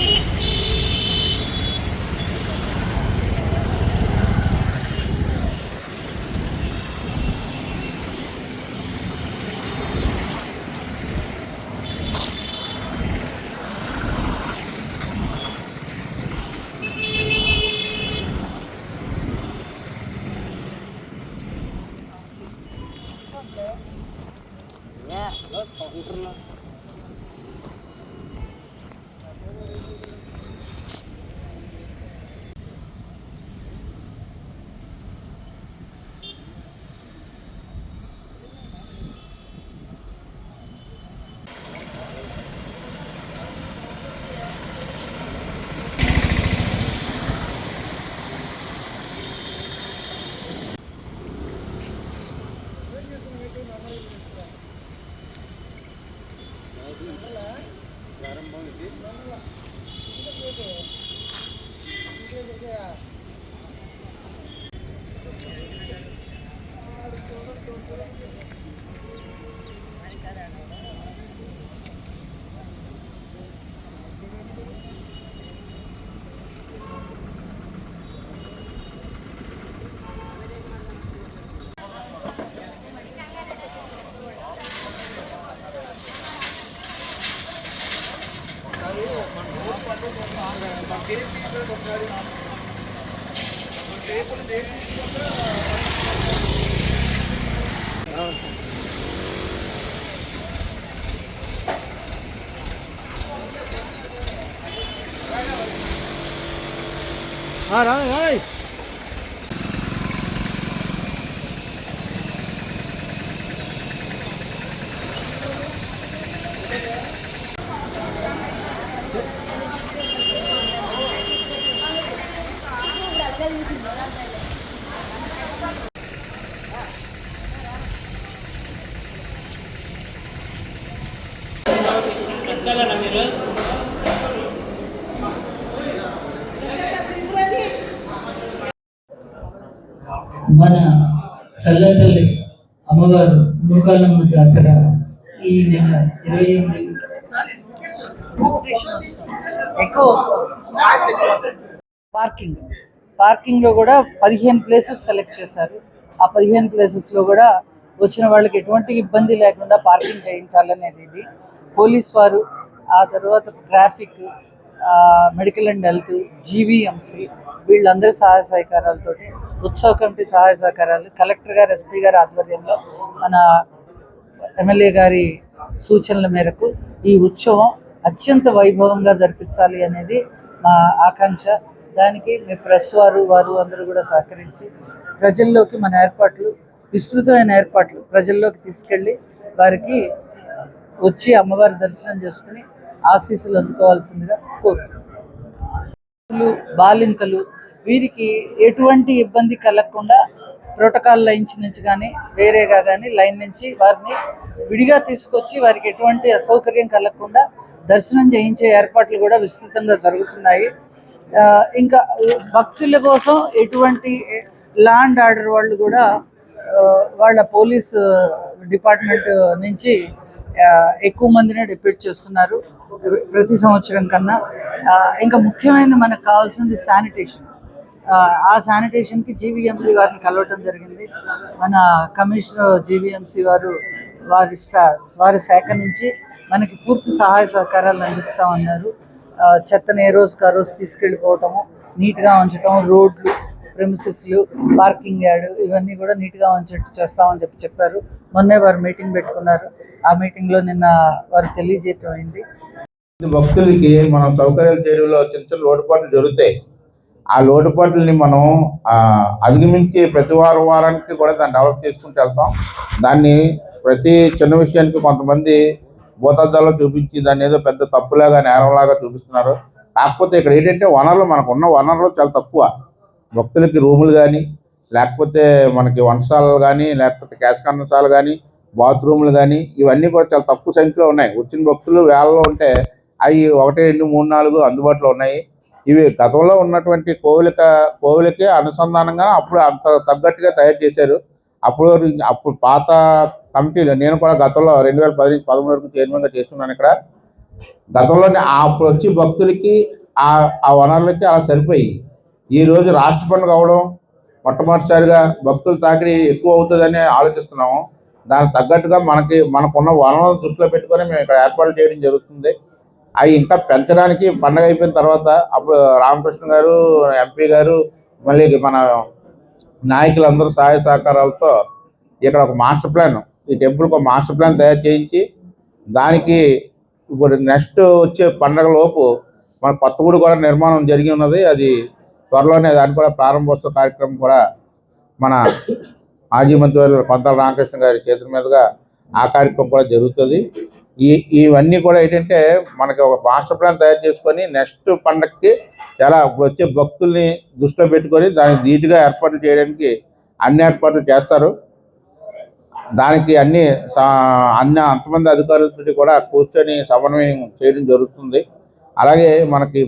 Eat. ప్రారంభం ఇది. Ah, right, right, right. మన చల్లతల్లి అమ్మవారు నూకాలమ్మ జాతర ఈ నెల ఇరవై ఎనిమిది. పార్కింగ్ పార్కింగ్లో కూడా పదిహేను ప్లేసెస్ సెలెక్ట్ చేశారు. ఆ పదిహేను ప్లేసెస్లో కూడా వచ్చిన వాళ్ళకి ఎటువంటి ఇబ్బంది లేకుండా పార్కింగ్ చేయించాలనేది ఇది. పోలీస్ వారు ఆ తర్వాత traffic medical and health GVMC వీళ్ళందరి సహాయ సహకారాలతో ఉత్సవ కమిటీ సహాయ సహకారాలు కలెక్టర్ గారు ఎస్పీ గారి ఆధ్వర్యంలో మన ఎమ్మెల్యే గారి సూచనల మేరకు ఈ ఉత్సవం అత్యంత వైభవంగా జరిపించాలి అనేది మా ఆకాంక్ష. దానికి మీ ప్రెస్ వారు వారు అందరూ కూడా సహకరించి ప్రజల్లోకి మన ఏర్పాట్లు విస్తృతమైన ఏర్పాట్లు ప్రజల్లోకి తీసుకెళ్ళి వారికి వచ్చి అమ్మవారి దర్శనం చేసుకుని ఆశీస్సులు అందుకోవాల్సిందిగా కోరుతున్నాను బాలింతలు, వీరికి ఎటువంటి ఇబ్బంది కలగకుండా ప్రోటోకాల్ లైన్స్ నుంచి కానీ వేరేగా కానీ లైన్ నుంచి వారిని విడిగా తీసుకొచ్చి వారికి ఎటువంటి అసౌకర్యం కలగకుండా దర్శనం చేయించే ఏర్పాట్లు కూడా విస్తృతంగా జరుగుతున్నాయి. ఇంకా భక్తుల కోసం ఎటువంటి ల్యాండ్ ఆర్డర్ వాళ్ళు కూడా వాళ్ళ పోలీస్ డిపార్ట్మెంట్ నుంచి ఎక్కువ మందినే డిప్యూట్ చేస్తున్నారు ప్రతి సంవత్సరం కన్నా. ఇంకా ముఖ్యమైన మనకు కావాల్సింది శానిటేషన్ ఆ శానిటేషన్కి జీవీఎంసీ వారిని కలవటం జరిగింది. మన కమిషనర్ జీవీఎంసీ వారు వారి వారి శాఖ నుంచి మనకి పూర్తి సహాయ సహకారాలు అందిస్తా ఉన్నారు చెత్తని ఏ రోజుకి ఆ రోజు తీసుకెళ్ళిపోవటము నీట్గా ఉంచటం రోడ్లు ప్రెమిసెస్లు పార్కింగ్ యార్డ్ ఇవన్నీ కూడా నీట్గా ఉంచేట్టు చేస్తామని చెప్పి చెప్పారు. మొన్నే వారు మీటింగ్ పెట్టుకున్నారు. ఆ మీటింగ్లో నిన్న వారు తెలియజేయటం అయింది. భక్తులకి మనం సౌకర్యాలు చేయడంలో చిన్న చిన్న లోటుపాట్లు జరుగుతాయి. ఆ లోటుపాట్లని మనం అధిగమించి ప్రతి వారం వారానికి కూడా దాన్ని డెవలప్ చేసుకుంటూ వెళ్తాం. దాన్ని ప్రతి చిన్న విషయానికి కొంతమంది భూతద్దాలో చూపించి దాన్ని ఏదో పెద్ద తప్పులాగా నేరంలాగా చూపిస్తున్నారు. కాకపోతే ఇక్కడ ఏంటంటే వనరులు మనకు ఉన్న వనరులు చాలా తక్కువ. భక్తులకి రూములు కానీ లేకపోతే మనకి వంటశాలలు కానీ లేకపోతే క్యాష్ కన్నశాలు కానీ బాత్రూములు కానీ ఇవన్నీ కూడా చాలా తక్కువ సంఖ్యలో ఉన్నాయి. వచ్చిన భక్తులు వేలలో ఉంటే అవి ఒకటి రెండు మూడు నాలుగు అందుబాటులో ఉన్నాయి. ఇవి గతంలో ఉన్నటువంటి కోవిలిక కోవిలకి అనుసంధానంగా అప్పుడు అంత తగ్గట్టుగా తయారు చేశారు. అప్పుడు అప్పుడు పాత కమిటీలు నేను కూడా గతంలో రెండు వేల పది పదమూడు వరకు చైర్మన్గా చేస్తున్నాను ఇక్కడ. గతంలోనే అప్పుడు వచ్చి భక్తులకి ఆ ఆ వనరులకి అలా సరిపోయి. ఈరోజు రాష్ట్ర పండుగ అవడం మొట్టమొదటిసారిగా భక్తుల తాకిడి ఎక్కువ అవుతుందని ఆలోచిస్తున్నాము. దానికి తగ్గట్టుగా మనకి మనకున్న వనరులను దృష్టిలో పెట్టుకొని మేము ఇక్కడ ఏర్పాటు చేయడం జరుగుతుంది. అవి ఇంకా పెంచడానికి పండగ అయిపోయిన తర్వాత అప్పుడు రామకృష్ణ గారు ఎంపీ గారు మళ్ళీ మన నాయకులందరూ సహాయ సహకారాలతో ఇక్కడ ఒక మాస్టర్ ప్లాన్ ఈ టెంపుల్కి ఒక మాస్టర్ ప్లాన్ తయారు చేయించి దానికి ఇప్పుడు నెక్స్ట్ వచ్చే పండగ లోపు మన కొత్త గుడి కూడా నిర్మాణం జరిగి ఉన్నది. అది త్వరలోనే దాని కూడా ప్రారంభోత్సవ కార్యక్రమం కూడా మన మాజీ మంత్రి కొంతల రామకృష్ణ గారి చేతుల మీదుగా ఆ కార్యక్రమం కూడా జరుగుతుంది. ఈ ఇవన్నీ కూడా ఏంటంటే మనకి ఒక మాస్టర్ ప్లాన్ తయారు చేసుకొని నెక్స్ట్ పండగకి చాలా వచ్చే భక్తుల్ని దృష్టిలో పెట్టుకొని దానికి ధీటుగా ఏర్పాట్లు చేయడానికి అన్ని ఏర్పాట్లు చేస్తారు. దానికి అన్ని సా- అన్ని అంతమంది అధికారులతో కూడా కూర్చొని సమన్వయం చేయడం జరుగుతుంది. అలాగే మనకి